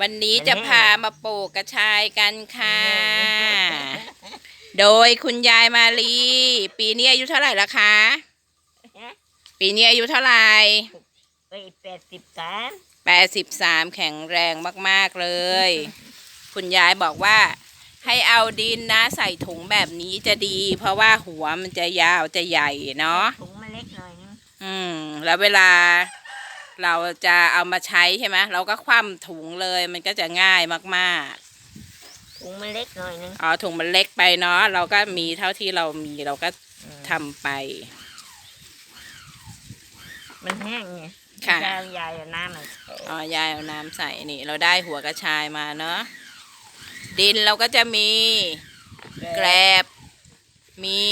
วันนี้จะพามาปลูกกระชายกันค่ะ โดยคุณยายมาลี ปีนี้อายุเท่าไหร่ละคะ ปีนี้อายุเท่าไหร่ไปแปดสิบสามแปดสิบสามแข็งแรงมาก ๆ เลย คุณยายบอกว่า ให้เอาดินนะใส่ถุงแบบนี้จะดี เพราะว่าหัวมันจะยาวจะใหญ่เนาะถุงมันเล็กหน่อยนึงอืม แล้วเวลา เราจะเอามาใช้ใช่ไหมเราก็คว่ำถุงเลยมันก็จะง่ายมากๆ ถุงมันเล็กหน่อยนึงอ๋อถุงมันเล็กไปเนาะเราก็มีเท่าที่เรามีเราก็ทำไป มันแห้งไงค่ะยาวยายเอาน้ำมันอ๋อยายเอาน้ำใส่นี่ เราได้หัวกระชายมาเนาะดินเราก็จะมีแกลบ มี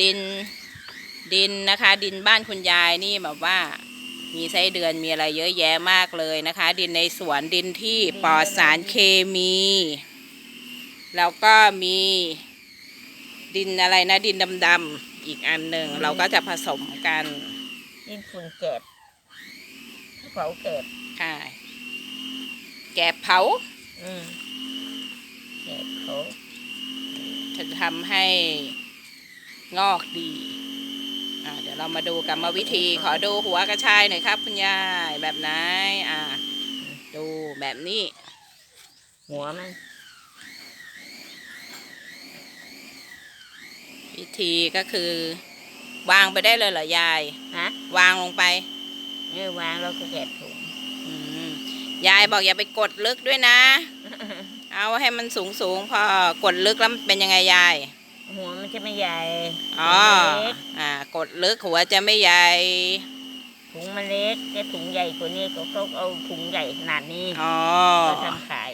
ดินดินนะคะ ดินบ้านคุณยายนี่แบบว่า มีไส้เดือนมีอะไรเยอะแยะมากเลยนะคะ ดินในสวนดินที่ปลอดสารเคมี แล้วก็มีดินอะไรนะ ดินดำๆอีกอันหนึ่งเราก็จะผสมกันดินฝุ่นเก็บเผาเก็บค่ะแกบเผาอืมเก็บเขาจะทำให้งอกดีอ่า เดี๋ยวเรามาดูกรรมวิธีขอดูหัวกระชายหน่อยครับ คุณยายแบบไหนอ่า ดูแบบนี้ หัวมันวิธีก็คือ วางไปได้เลยเหรอยายฮะวางลงไปเนื้อวางเราก็เก็บถุงอืมยายบอกอย่าไปกดลึกด้วยนะ เอาให้มันสูงสูงๆพอกดลึกแล้วมันเป็นยังไงยาย หัวมันจะไม่ใหญ่อ๋อถุงมันเล็กอ่ากดลึกหัวจะไม่ใหญ่ถุงมันเล็กแต่ถุงใหญ่กว่านี้ก็เขาเอาถุงใหญ่ขนาดนี้อ๋อเขาทำขาย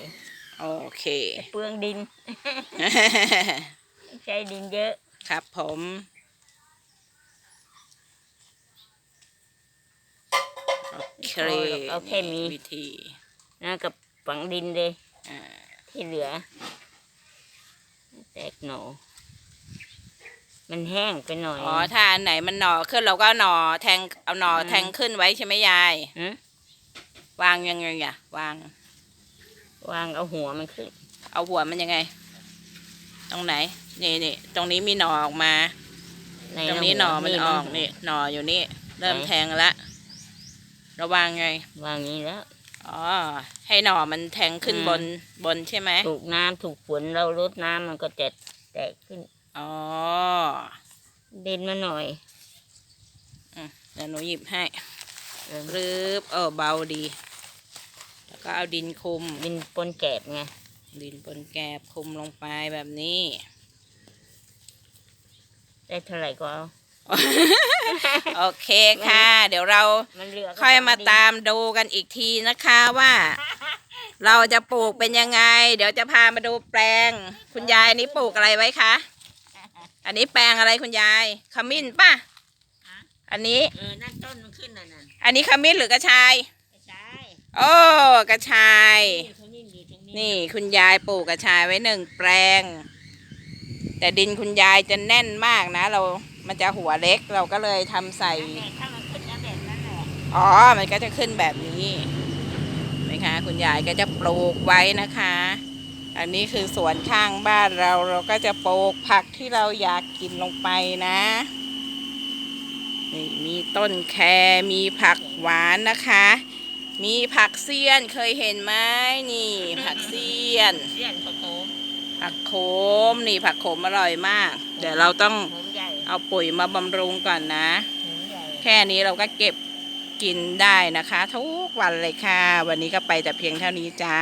โอเคเปลืองดิน ใช้ดินเยอะครับผมโอเคเอาแค่นี้วิธีนะกับฝังดินเลยอ่าที่เหลือ แตกหนอ มันแห้งไปหน่อย อ๋อถ้าอันไหนมันหน่อขึ้นเราก็เอาหน่อแทงเอาหน่อแทงขึ้นไว้ใช่ไหมยายฮะวางยังไงอะวาง วางเอาหัวมันขึ้น เอาหัวมันยังไง ตรงไหนนี่นี่ตรงนี้มีหน่อออกมาในตรงนี้หน่อมันออกหัวนี่หน่ออยู่นี่ เริ่มไหน แทงละระวางไง วางนี้แล้ว อ๋อ ให้หน่อมันแทงขึ้นอืม บนบนใช่ไหมถูกน้ำถูกฝนเราลดน้ำมันก็จะแตกขึ้น อ๋อดินมาหน่อยเดี๋ยวหนูหยิบให้เออรึบเออเบาดี แล้วก็เอาดินคุม ดินปนแกบไง ดินบนแกบคุมลงไปแบบนี้ ได้เท่าไหร่ก็เอา โอเคค่ะ เดี๋ยวเรามันเหลือก็ค่อยมาฝังดินตามดูกันอีกทีนะคะว่า เราจะปลูกเป็นยังไง เดี๋ยวจะพามาดูแปลง คุณยายอันนี้ปลูกอะไรไว้คะ อันนี้แปลงอะไรคุณยาย ขมิ้นป่ะอันนี้ เออ นั่นต้นมันขึ้นน่ะนั่นอันนี้ขมิ้นหรือกระชาย ไม่ใช่โอ้กระชายนี่เขานี่อยู่ตรงนี้นี่คุณยายปลูกกระชายไว้หนึ่งแปลง แต่ดินคุณยายจะแน่นมากนะ เรา มันจะหัวเล็กเราก็เลยทำใส่ นั่นแหละถ้ามันขึ้นแล้วแบบนั้นแหละอ๋อ มันก็จะขึ้นแบบนี้เห็นไหมคะ คุณยายก็จะปลูกไว้นะคะ อันนี้คือสวนข้างบ้านเราเราก็จะปลูกผักที่เราอยากกินลงไปนะนี่มีต้นแครมีผักหวานนะคะ มีผักเสี้ยนเคยเห็นไหมนี่ ผักเสี้ยน เสี้ยนเขาโตผักโขมนี่ผักโขมอร่อยมาก เดี๋ยวเราต้องเอาปุ๋ยมาบำรุงก่อนนะ แค่นี้เราก็เก็บกินได้นะคะ ทุกวันเลยค่ะ วันนี้ก็ไปแต่เพียงเท่านี้จ้า